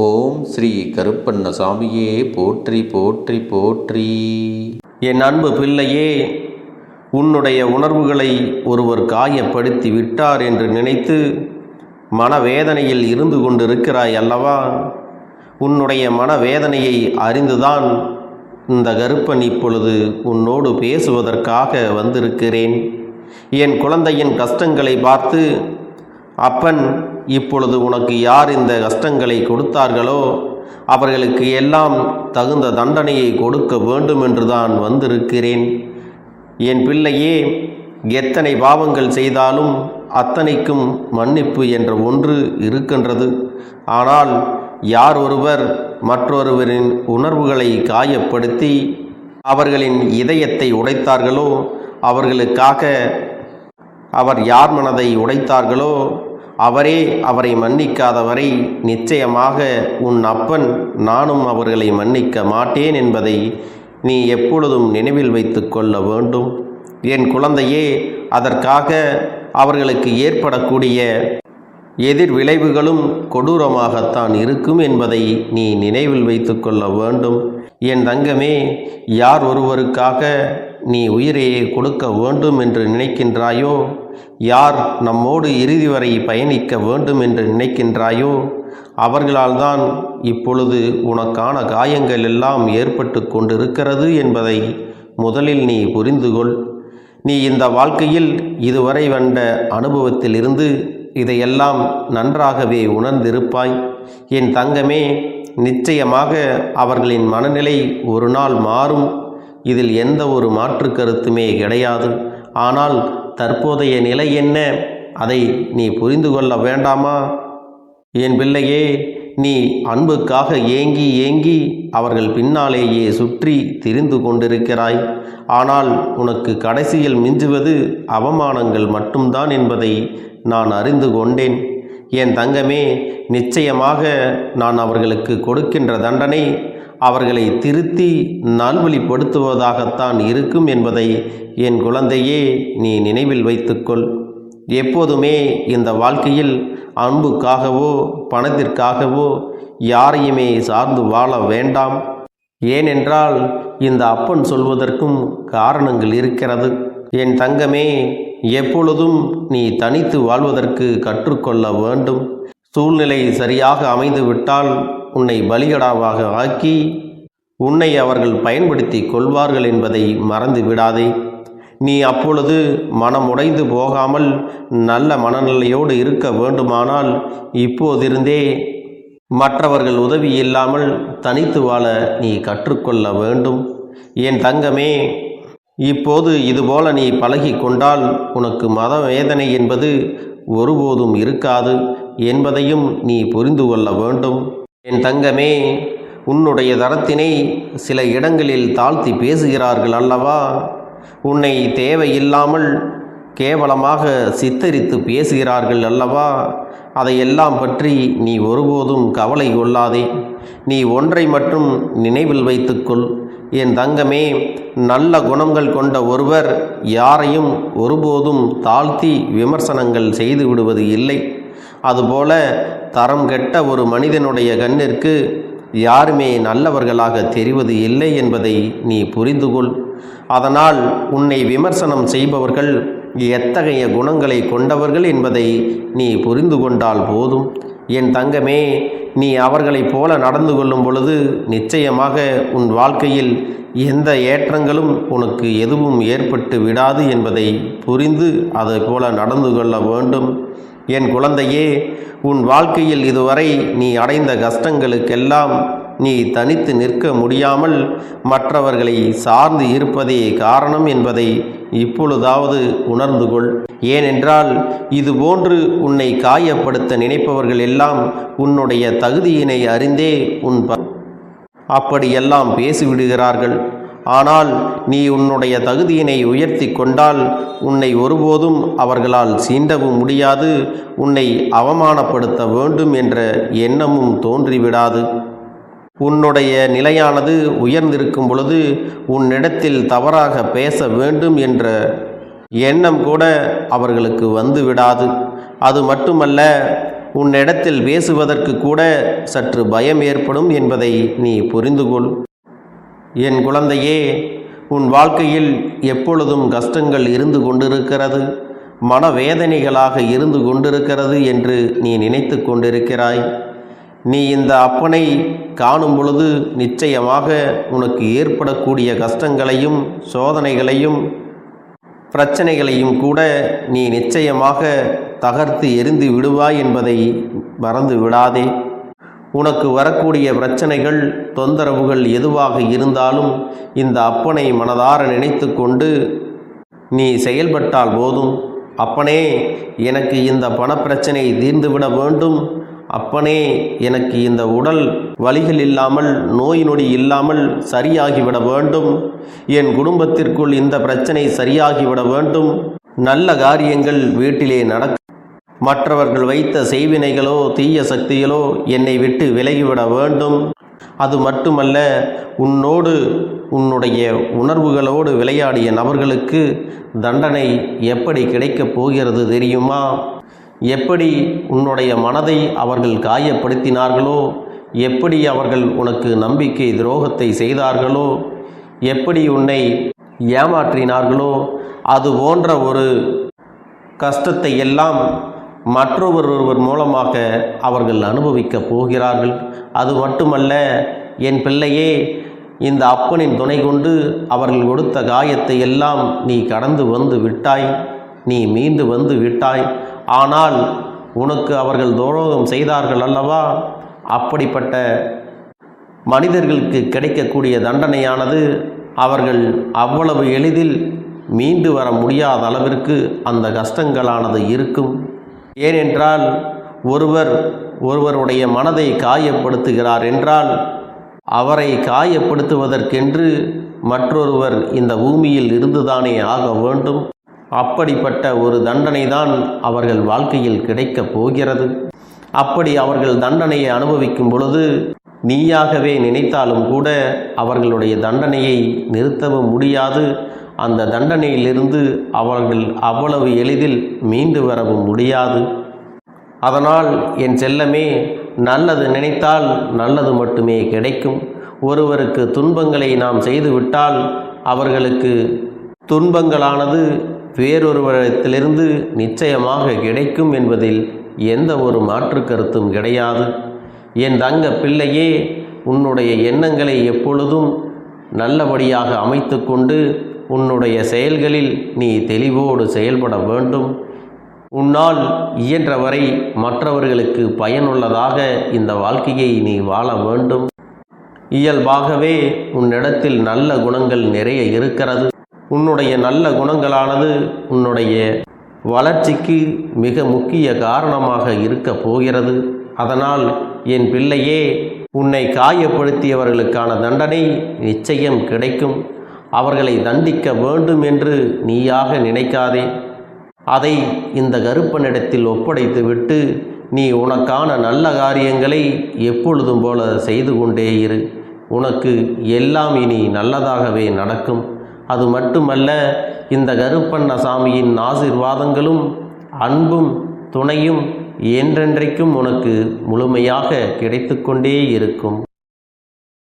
ஓம் ஸ்ரீ கருப்பண்ணசாமியே போற்றி போற்றி போற்றி. என் அன்பு பிள்ளையே உன்னுடைய உணர்வுகளை ஒருவர் காயப்படுத்தி விட்டார் என்று நினைத்து மனவேதனையில் இருந்து கொண்டிருக்கிறாய் அல்லவா? உன்னுடைய மனவேதனையை அறிந்துதான் இந்த கருப்பன் இப்பொழுது உன்னோடு பேசுவதற்காக வந்திருக்கிறேன். என் குழந்தையின் கஷ்டங்களை பார்த்து அப்பன் இப்பொழுது உனக்கு யார் இந்த கஷ்டங்களை கொடுத்தார்களோ அவர்களுக்கு எல்லாம் தகுந்த தண்டனையை கொடுக்க வேண்டும் என்றுதான் வந்திருக்கிறேன். என் பிள்ளையே எத்தனை பாவங்கள் செய்தாலும் அத்தனைக்கும் மன்னிப்பு என்ற ஒன்று இருக்கின்றது. ஆனால் யார் ஒருவர் மற்றொருவரின் உணர்வுகளை காயப்படுத்தி அவர்களின் இதயத்தை உடைத்தார்களோ அவர்களுக்காக அவர் யார் மனதை உடைத்தார்களோ அவரே அவரை மன்னிக்காதவரை நிச்சயமாக உன் அப்பன் நானும் அவர்களை மன்னிக்க மாட்டேன் என்பதை நீ எப்பொழுதும் நினைவில் வைத்து கொள்ள வேண்டும். என் குழந்தையே அதற்காக அவர்களுக்கு ஏற்படக்கூடிய எதிர் விளைவுகளும் கொடூரமாகத்தான் இருக்கும் என்பதை நீ நினைவில் வைத்து கொள்ள வேண்டும். என் தங்கமே யார் ஒருவருக்காக நீ உயிரையே கொடுக்க வேண்டும் என்று நினைக்கின்றாயோ? யார் நம்மோடு இறுதி வரை பயணிக்க வேண்டும் என்று நினைக்கின்றாயோ? அவர்களால்தான் இப்பொழுது உனக்கான காயங்கள் எல்லாம் ஏற்பட்டு கொண்டிருக்கிறது என்பதை முதலில் நீ புரிந்து கொள் நீ இந்த வாழ்க்கையில் இதுவரை வந்த அனுபவத்திலிருந்து இதையெல்லாம் நன்றாகவே உணர்ந்திருப்பாய். என் தங்கமே நிச்சயமாக அவர்களின் மனநிலை ஒரு நாள் மாறும். இதில் எந்த ஒரு மாற்று கருத்துமே கிடையாது. ஆனால் தற்போதைய நிலை என்ன? அதை நீ புரிந்து கொள்ள வேண்டாமா? என் பிள்ளையே நீ அன்புக்காக ஏங்கி ஏங்கி அவர்கள் பின்னாலேயே சுற்றி திரிந்து கொண்டிருக்கிறாய். ஆனால் உனக்கு கடைசியில் மிஞ்சுவது அவமானங்கள் மட்டும்தான் என்பதை நான் அறிந்து கொண்டேன். என் தங்கமே நிச்சயமாக நான் அவர்களுக்கு கொடுக்கின்ற தண்டனை அவர்களை திருத்தி நல்வழிப்படுத்துவதாகத்தான் இருக்கும் என்பதை என் குழந்தையே நீ நினைவில் வைத்துக்கொள். எப்போதுமே இந்த வாழ்க்கையில் அன்புக்காகவோ பணத்திற்காகவோ யாரையுமே சார்ந்து வாழ வேண்டாம். ஏனென்றால் இந்த அப்பன் சொல்வதற்கும் காரணங்கள் இருக்கிறது. என் தங்கமே எப்பொழுதும் நீ தனித்து வாழ்வதற்கு கற்றுக்கொள்ள வேண்டும். சூழ்நிலை சரியாக அமைந்துவிட்டால் உன்னை பலிகடாவாக ஆக்கி உன்னை அவர்கள் பயன்படுத்தி கொள்வார்கள் என்பதை மறந்து விடாதே. நீ அப்பொழுது மனம் உடைந்து போகாமல் நல்ல மனநிலையோடு இருக்க வேண்டுமானால் இப்போதிருந்தே மற்றவர்கள் உதவி இல்லாமல் தனித்து வாழ நீ கற்றுக்கொள்ள வேண்டும். என் தங்கமே இப்போது இதுபோல நீ பழகி கொண்டால் உனக்கு மத வேதனை என்பது ஒருபோதும் இருக்காது என்பதையும் நீ புரிந்து கொள்ள வேண்டும். என் தங்கமே உன்னுடைய தரத்தினை சில இடங்களில் தாழ்த்தி பேசுகிறார்கள் அல்லவா? உன்னை தேவையில்லாமல் கேவலமாக சித்தரித்து பேசுகிறார்கள் அல்லவா? அதையெல்லாம் பற்றி நீ ஒருபோதும் கவலை கொள்ளாதே. நீ ஒன்றை மட்டும் நினைவில் வைத்துக்கொள். என் தங்கமே நல்ல குணங்கள் கொண்ட ஒருவர் யாரையும் ஒருபோதும் தாழ்த்தி விமர்சனங்கள் செய்து விடுவது இல்லை. அதுபோல தரம் கெட்ட ஒரு மனிதனுடைய கண்ணிற்கு யாருமே நல்லவர்களாக தெரிவது இல்லை என்பதை நீ புரிந்து கொள் அதனால் உன்னை விமர்சனம் செய்பவர்கள் எத்தகைய குணங்களை கொண்டவர்கள் என்பதை நீ புரிந்து கொண்டால் போதும். என் தங்கமே நீ அவர்களைப் போல நடந்து கொள்ளும் பொழுது நிச்சயமாக உன் வாழ்க்கையில் எந்த ஏற்றங்களும் உனக்கு எதுவும் ஏற்பட்டு விடாது என்பதை புரிந்து அதை போல நடந்து கொள்ள வேண்டும். என் குழந்தையே உன் வாழ்க்கையில் இதுவரை நீ அடைந்த கஷ்டங்களுக்கெல்லாம் நீ தனித்து நிற்க முடியாமல் மற்றவர்களை சார்ந்து இருப்பதே காரணம் என்பதை இப்பொழுதாவது உணர்ந்து கொள். ஏனென்றால் இதுபோன்று உன்னை காயப்படுத்த நினைப்பவர்கள் எல்லாம் உன்னுடைய தகுதியினை அறிந்தே உன் அப்படியெல்லாம் பேசிவிடுகிறார்கள். ஆனால் நீ உன்னுடைய தகுதியினை உயர்த்தி கொண்டால் உன்னை ஒருபோதும் அவர்களால் சீண்டவும் முடியாது உன்னை அவமானப்படுத்த வேண்டும் என்ற எண்ணமும் தோன்றிவிடாது. உன்னுடைய நிலையானது உயர்ந்திருக்கும் பொழுது உன்னிடத்தில் தவறாக பேச வேண்டும் என்ற எண்ணம் கூட அவர்களுக்கு வந்து விடாது அது மட்டுமல்ல உன்னிடத்தில் பேசுவதற்கு கூட சற்று பயம் ஏற்படும் என்பதை நீ புரிந்துகொள். என் குழந்தையே உன் வாழ்க்கையில் எப்பொழுதும் கஷ்டங்கள் இருந்து கொண்டிருக்கிறது மனவேதனைகளாக இருந்து கொண்டிருக்கிறது என்று நீ நினைத்து கொண்டிருக்கிறாய். நீ இந்த அப்பனை காணும் பொழுது நிச்சயமாக உனக்கு ஏற்படக்கூடிய கஷ்டங்களையும் சோதனைகளையும் பிரச்சனைகளையும் கூட நீ நிச்சயமாக தகர்த்து எரிந்து விடுவாய் என்பதை மறந்து விடாதே உனக்கு வரக்கூடிய பிரச்சனைகள் தொந்தரவுகள் எதுவாக இருந்தாலும் இந்த அப்பனை மனதார நினைத்து கொண்டு நீ செயல்பட்டால் போதும். அப்பனே எனக்கு இந்த பணப்பிரச்சனை தீர்ந்துவிட வேண்டும். அப்பனே எனக்கு இந்த உடல் வலிகள் இல்லாமல் நோய் நொடி இல்லாமல் சரியாகிவிட வேண்டும். என் குடும்பத்திற்குள் இந்த பிரச்சனை சரியாகிவிட வேண்டும். நல்ல காரியங்கள் வீட்டிலே நடக்க மற்றவர்கள் வைத்த செய்வினைகளோ தீய சக்திகளோ என்னை விட்டு விலகிவிட வேண்டும். அது மட்டுமல்ல உன்னோடு உன்னுடைய உணர்வுகளோடு விளையாடிய நபர்களுக்கு தண்டனை எப்படி கிடைக்கப் போகிறது தெரியுமா? எப்படி உன்னுடைய மனதை அவர்கள் காயப்படுத்தினார்களோ? எப்படி அவர்கள் உனக்கு நம்பிக்கை துரோகத்தை செய்தார்களோ? எப்படி உன்னை ஏமாற்றினார்களோ? அது போன்ற ஒரு கஷ்டத்தை எல்லாம் மற்றொருவர் மூலமாக அவர்கள் அனுபவிக்கப் போகிறார்கள். அது மட்டுமல்ல என் பிள்ளையே இந்த அப்பனின் துணை கொண்டு அவர்கள் கொடுத்த காயத்தை எல்லாம் நீ கடந்து வந்து விட்டாய். நீ மீண்டு வந்து விட்டாய். ஆனால் உனக்கு அவர்கள் துரோகம் செய்தார்கள் அல்லவா? அப்படிப்பட்ட மனிதர்களுக்கு கிடைக்கக்கூடிய தண்டனையானது அவர்கள் அவ்வளவு எளிதில் மீண்டு வர முடியாத அளவிற்கு அந்த கஷ்டங்களானது இருக்கும். ஏனென்றால் ஒருவர் ஒருவருடைய மனதை காயப்படுத்துகிறார் என்றால் அவரை காயப்படுத்துவதற்கென்று மற்றொருவர் இந்த பூமியில் இருந்துதானே ஆக வேண்டும்? அப்படிப்பட்ட ஒரு தண்டனை தான் அவர்கள் வாழ்க்கையில் கிடைக்கப் போகிறது. அப்படி அவர்கள் தண்டனையை அனுபவிக்கும் பொழுது நீயாகவே நினைத்தாலும் கூட அவர்களுடைய தண்டனையை நிறுத்தவும் முடியாது. அந்த தண்டனையிலிருந்து அவர்கள் அவ்வளவு எளிதில் மீண்டு வரவும் முடியாது. அதனால் என் செல்லமே நல்லது நினைத்தால் நல்லது மட்டுமே கிடைக்கும். ஒருவருக்கு துன்பங்களை நாம் செய்துவிட்டால் அவர்களுக்கு துன்பங்களானது வேறொருவரிடத்திலிருந்து நிச்சயமாக கிடைக்கும் என்பதில் எந்த ஒரு மாற்று கருத்தும் கிடையாது. என் தங்க பிள்ளையே உன்னுடைய எண்ணங்களை எப்பொழுதும் நல்லபடியாக அமைத்து கொண்டு உன்னுடைய செயல்களில் நீ தெளிவோடு செயல்பட வேண்டும். உன்னால் இயன்றவரை மற்றவர்களுக்கு பயனுள்ளதாக இந்த வாழ்க்கையை நீ வாழ வேண்டும். இயல்பாகவே உன்னிடத்தில் நல்ல குணங்கள் நிறைய இருக்கிறது. உன்னுடைய நல்ல குணங்களானது உன்னுடைய வளர்ச்சிக்கு மிக முக்கிய காரணமாக இருக்க போகிறது. அதனால் என் பிள்ளையே உன்னை காயப்படுத்தியவர்களுக்கான தண்டனை நிச்சயம் கிடைக்கும். அவர்களை தண்டிக்க வேண்டும் என்று நீயாக நினைக்காதே. அதை இந்த கருப்பனிடத்தில் ஒப்படைத்துவிட்டு நீ உனக்கான நல்ல காரியங்களை எப்பொழுதும் போல செய்து கொண்டே இரு. உனக்கு எல்லாம் இனி நல்லதாகவே நடக்கும். அது மட்டுமல்ல இந்த கருப்பண்ணசாமியின் ஆசிர்வாதங்களும் அன்பும் துணையும் என்றென்றைக்கும் உனக்கு முழுமையாக கிடைத்து கொண்டே இருக்கும்.